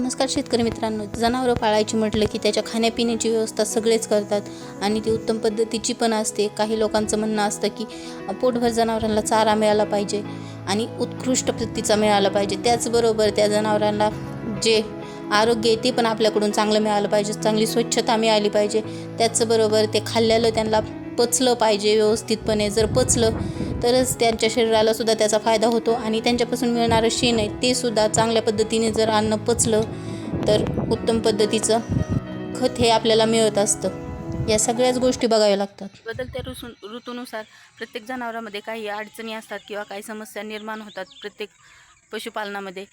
नमस्कार शेतकरी मित्रांनो. जनावरं पाळायची म्हटलं की त्याच्या खाण्यापिण्याची व्यवस्था सगळेच करतात आणि ती उत्तम पद्धतीची पण असते. काही लोकांचं म्हणणं असतं की पोटभर जनावरांना चारा मिळाला पाहिजे आणि उत्कृष्ट प्रतीचा मिळाला पाहिजे. त्याचबरोबर त्या जनावरांना जे आरोग्य आहे ते पण आपल्याकडून चांगलं मिळालं पाहिजे चांगली स्वच्छता मिळाली पाहिजे. त्याचबरोबर ते खाल्ल्यालं त्यांना पचलं पाहिजे व्यवस्थितपणे. जर पचलं तरच त्यांच्या शरीराला सुद्धा त्याचा फायदा होतो आणि त्यांच्यापासून मिळणारं शेण आहे ते सुद्धा चांगल्या पद्धतीने जर अन्न पचलं तर उत्तम पद्धतीचं खत हे आपल्याला मिळत असतं. या सगळ्याच गोष्टी बघाव्या लागतात. बदलत्या ऋतू ऋतूनुसार प्रत्येक जनावरांमध्ये काही अडचणी असतात किंवा काही समस्या निर्माण होतात प्रत्येक पशुपालनामध्ये.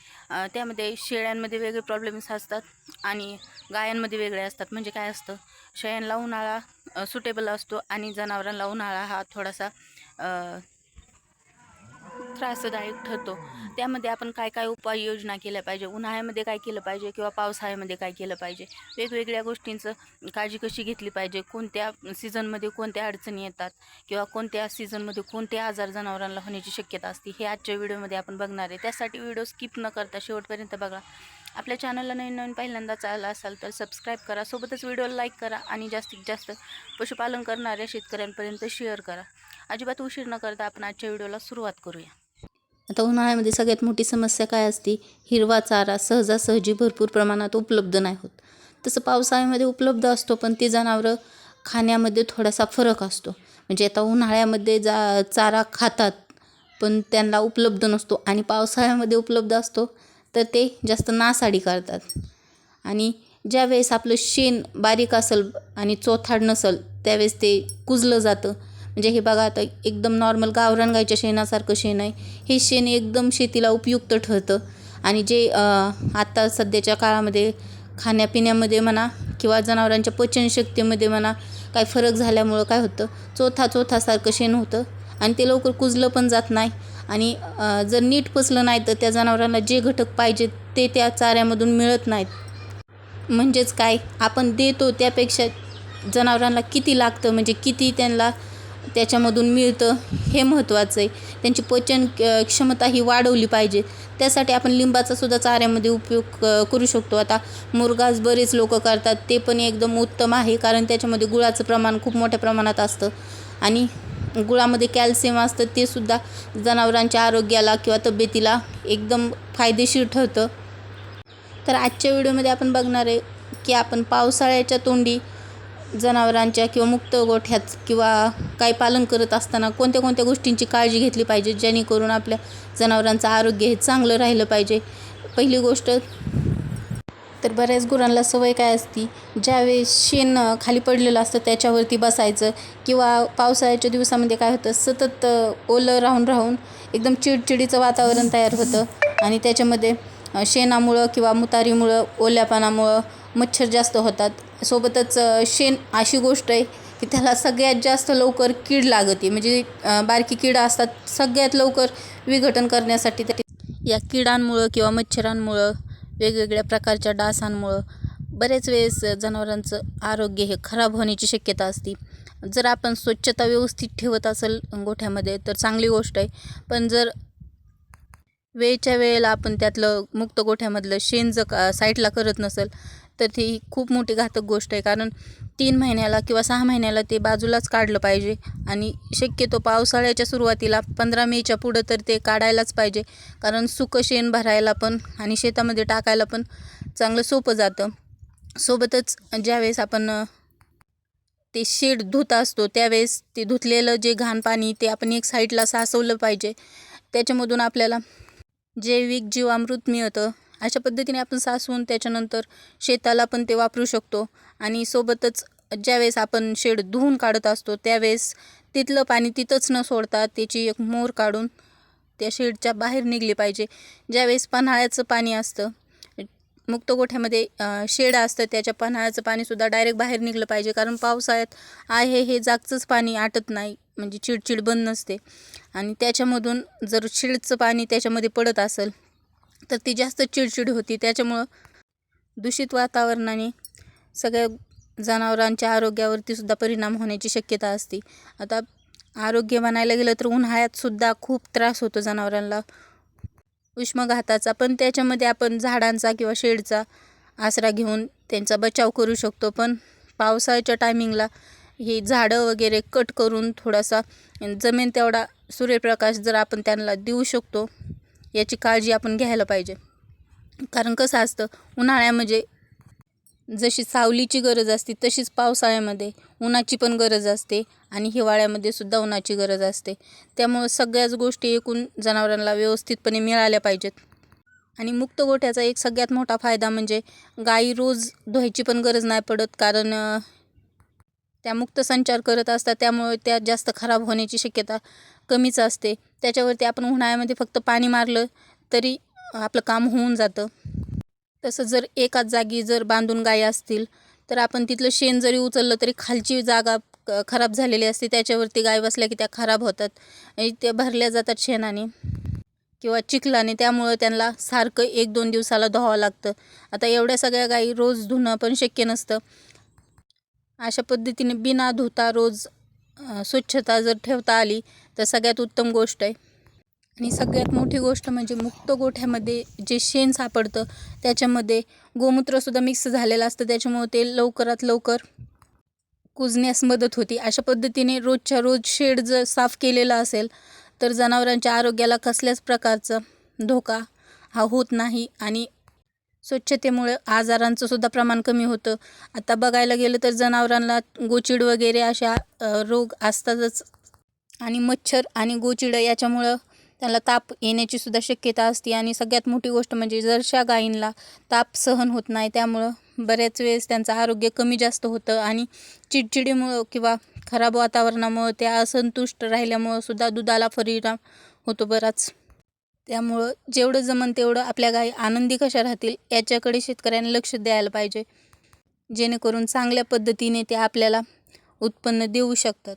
त्यामध्ये शेळ्यांमध्ये वेगळे प्रॉब्लेम्स असतात आणि गायांमध्ये वेगळे असतात. म्हणजे काय असतं? शेळ्यांना उन्हाळा सुटेबल असतो आणि जनावरांना उन्हाळा हा थोडासा त्रासदायक ठरतो. त्यामध्ये आपण काय काय उपाययोजना केल्या पाहिजे? उन्हाळ्यामध्ये काय केलं पाहिजे किंवा पावसाळ्यामध्ये काय केलं पाहिजे? वेगवेगळ्या गोष्टींचं काळजी कशी घेतली पाहिजे? कोणत्या सीझनमध्ये कोणत्या अडचणी येतात? किंवा कोणत्या सीझनमध्ये कोणते आजार जनावरांना होण्याची शक्यता असते? हे आजच्या व्हिडिओमध्ये आपण बघणार आहे. त्यासाठी व्हिडिओ स्किप न करता शेवटपर्यंत बघा. आपल्या चॅनलला नवीन नवीन पहिल्यांदा चालला असाल तर सबस्क्राईब करा. सोबतच व्हिडिओला लाईक करा आणि जास्तीत जास्त पशुपालन करणाऱ्या शेतकऱ्यांपर्यंत शेअर करा. अजिबात उशीर न करता आपण आजच्या व्हिडिओला सुरुवात करूया. आता उन्हाळ्यामध्ये सगळ्यात मोठी समस्या काय असते? हिरवा चारा सहजासहजी भरपूर प्रमाणात उपलब्ध नाही होत. तसं पावसाळ्यामध्ये उपलब्ध असतो पण ते जनावरं खाण्यामध्ये थोडासा फरक असतो. म्हणजे आता उन्हाळ्यामध्ये जा चारा खातात पण त्यांना उपलब्ध नसतो. आणि पावसाळ्यामध्ये उपलब्ध असतो तर ते जास्त नासाडी करतात. आणि ज्यावेळेस आपलं शेण बारीक असेल आणि चोथाड नसेल त्यावेळेस ते कुजलं जातं. म्हणजे हे बघा आता एकदम नॉर्मल गावरान गाईच्या शेणासारखं शेण आहे. हे शेण एकदम शेतीला उपयुक्त ठरतं. आणि जे आत्ता सध्याच्या काळामध्ये खाण्यापिण्यामध्ये म्हणा किंवा जनावरांच्या पचनशक्तीमध्ये म्हणा काय फरक झाल्यामुळं काय होतं? चोथा चोथासारखं शेण होतं. आणि ते लवकर कुजलं पण जात नाही. आणि जर नीट पचलं नाही तर त्या जनावरांना जे घटक पाहिजेत ते त्या चाऱ्यामधून मिळत नाहीत. म्हणजेच काय? आपण देतो त्यापेक्षा जनावरांना किती लागतं? म्हणजे किती त्यांना त्याच्यामधून मिळतं. हे महत्त्वाचं आहे. त्यांची पचन क्षमता ही वाढवली पाहिजे. त्यासाठी आपण लिंबाचा सुद्धा चाऱ्यामध्ये उपयोग करू शकतो. आता मुरगास बरेच लोक करतात. ते पण एकदम उत्तम आहे. कारण त्याच्यामध्ये गुळाचं प्रमाण खूप मोठ्या प्रमाणात असतं. आणि गुळामध्ये कॅल्शियम असतं. ते सुद्धा जनावरांच्या आरोग्याला किंवा तब्येतीला एकदम फायदेशीर ठरतं. तर आजच्या व्हिडिओमध्ये आपण बघणार आहे की आपण पावसाळ्याच्या तोंडी जनावरांच्या किंवा मुक्त गोठ्यात किंवा काही पालन करत असताना कोणत्या कोणत्या गोष्टींची काळजी घेतली पाहिजे जेणेकरून आपल्या जनावरांचं आरोग्य हे चांगलं राहिलं पाहिजे? पहिली गोष्ट तर बऱ्याच गुरांना सवय काय असती ज्यावेळेस शेण खाली पडलेलं असतं त्याच्यावरती बसायचं किंवा पावसाळ्याच्या दिवसामध्ये काय होतं सतत ओलं राहून राहून एकदम चिडचिडीचं वातावरण तयार होतं आणि त्याच्यामध्ये शेणामुळं किंवा मुतारीमुळं ओल्यापानामुळं मच्छर जास्त होतात. सोबतच शेण अशी गोष्ट आहे की त्याला सगळ्यात जास्त लवकर कीड लागते. म्हणजे बारकी कीड असतात सगळ्यात लवकर विघटन करण्यासाठी त्या या किडांमुळं किंवा मच्छरांमुळं वेगवेगळ्या प्रकारच्या डासांमुळं बरेच वेळेस जनावरांचं आरोग्य हे खराब होण्याची शक्यता असते. जर आपण स्वच्छता व्यवस्थित ठेवत असेल गोठ्यामध्ये तर चांगली गोष्ट आहे. पण जर वेळच्या वेळेला आपण त्यातलं मुक्त गोठ्यामधलं शेण जर का साईडला करत नसेल तर ती खूप मोठी घातक गोष्ट आहे. कारण तीन महिन्याला किंवा सहा महिन्याला ते बाजूलाच काढलं पाहिजे. आणि शक्यतो पावसाळ्याच्या सुरुवातीला पंधरा मेच्या पुढं तर ते काढायलाच पाहिजे. कारण सुकं शेण भरायला पण आणि शेतामध्ये टाकायला पण चांगलं सोपं जातं. सोबतच ज्यावेळेस आपण ते शेड धुत असतो त्यावेळेस ते धुतलेलं जे घाण पाणी ते आपण एक साईडला साचवलं पाहिजे. त्याच्यामधून आपल्याला जैविक जीवामृत मिळतं. अशा पद्धतीने आपण साचवून त्याच्यानंतर शेताला पण ते वापरू शकतो. आणि सोबतच ज्यावेळेस आपण शेड धुवून काढत असतो त्यावेळेस तिथलं पाणी तिथंच न सोडता त्याची एक मोर काढून त्या शेडच्या बाहेर निघली पाहिजे. ज्यावेळेस पन्हाळ्याचं पाणी असतं मुक्त गोठ्यामध्ये शेड असतं त्याच्या पन्हाळ्याचं पाणीसुद्धा डायरेक्ट बाहेर निघलं पाहिजे. कारण पावसाळ्यात आहे हे जागचंच पाणी आटत नाही म्हणजे चिडचिड बंद नसते. आणि त्याच्यामधून जर शेडचं पाणी त्याच्यामध्ये पडत असेल तर ती जास्त चिडचिड होती. त्याच्यामुळं दूषित वातावरणाने सगळ्या जनावरांच्या आरोग्यावरती सुद्धा परिणाम होण्याची शक्यता असते. आता आरोग्य म्हणायला गेलं तर उन्हाळ्यात सुद्धा खूप त्रास होतो जनावरांना. उष्माघाताचा पण त्याच्यामध्ये आपण झाडांचा किंवा शेडचा आसरा घेऊन त्यांचा बचाव करू शकतो. पण पावसाळ्याच्या टायमिंगला ही झाडं वगैरे कट करून थोडासा जमेन तेवढा सूर्यप्रकाश जर आपण त्यांना देऊ शकतो याची काळजी आपण घ्यायला पाहिजे. कारण कसं असतं उन्हाळ्यामध्ये जशी सावलीची गरज असते तशीच पावसाळ्यामध्ये उन्हाची पण गरज असते आणि हिवाळ्यामध्ये सुद्धा उन्हाची गरज असते. त्यामुळं सगळ्याच गोष्टी एकूण जनावरांना व्यवस्थितपणे मिळाल्या पाहिजेत. आणि मुक्त गोठ्याचा एक सगळ्यात मोठा फायदा म्हणजे गाई रोज धुवायची पण गरज नाही पडत कारण त्या मुक्त संचार करत असतात त्यामुळे त्या जास्त खराब होण्याची शक्यता कमीच असते. त्याच्यावरती आपण उन्हाळ्यामध्ये फक्त पाणी मारलं तरी आपलं काम होऊन जातं. तसं जर एकाच जागी जर बांधून गायी असतील तर आपण तिथलं शेण जरी उचललं तरी खालची जागा खराब झालेली असते. त्याच्यावरती गाय बसल्या की त्या खराब होतात. आणि त्या भरल्या जातात शेणाने किंवा चिखलाने. त्यामुळं त्यांना सारखं एक दोन दिवसाला धुवावं लागतं. आता एवढ्या सगळ्या गायी रोज धुणं पण शक्य नसतं. अशा पद्धतीने बिना धुता रोज स्वच्छता जर ठेवता आली तर सगळ्यात उत्तम गोष्ट आहे. आणि सगळ्यात मोठी गोष्ट म्हणजे मुक्त गोठ्यामध्ये जे शेण सापडतं त्याच्यामध्ये गोमूत्रसुद्धा मिक्स झालेलं असतं. त्याच्यामुळे ते लवकरात लवकर कुजण्यास मदत होती. अशा पद्धतीने रोजच्या रोज शेड जर साफ केलेला असेल तर जनावरांच्या आरोग्याला कसल्याच प्रकारचा धोका हा होत नाही. आणि स्वच्छतेमुळे आजारांचं सुद्धा प्रमाण कमी होतं. आता बघायला गेलं तर जनावरांना गोचिड वगैरे अशा रोग असतातच. आणि मच्छर आणि गोचिडं याच्यामुळं त्याला ताप येण्याची सुद्धा शक्यता असते. आणि सगळ्यात मोठी गोष्ट म्हणजे जरशा गायींना ताप सहन होत नाही त्यामुळं बऱ्याच वेळेस त्यांचं आरोग्य कमी जास्त होतं आणि चिडचिडीमुळं किंवा खराब वातावरणामुळं त्या असंतुष्ट राहिल्यामुळं सुद्धा दुधाला परिणाम होतो बराच. त्यामुळं जेवढं जमन तेवढं आपल्या गायी आनंदी कशा राहतील याच्याकडे शेतकऱ्यांनी लक्ष द्यायला पाहिजे. जेणेकरून चांगल्या पद्धतीने ते आपल्याला उत्पन्न देऊ शकतात.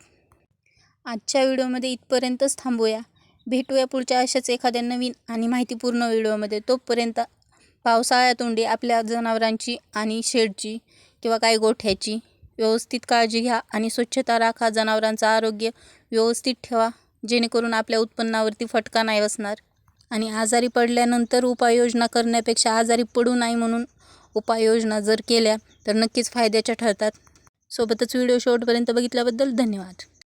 आजच्या व्हिडिओमध्ये इथपर्यंतच थांबूया. भेटूया पुढच्या अशाच एखाद्या नवीन आणि माहितीपूर्ण व्हिडिओमध्ये. तोपर्यंत पावसाळ्यातोंडी आपल्या जनावरांची आणि शेडची किंवा काही गोठ्याची व्यवस्थित काळजी घ्या आणि स्वच्छता राखा. जनावरांचं आरोग्य व्यवस्थित ठेवा जेणेकरून आपल्या उत्पन्नावरती फटका नाही बसणार. आणि आजारी पडल्यानंतर उपाययोजना करण्यापेक्षा आजारी पडू नाही म्हणून उपाययोजना जर केल्या तर नक्कीच फायद्याच्या ठरतात. सोबतच व्हिडिओ शेवटपर्यंत बघितल्याबद्दल धन्यवाद.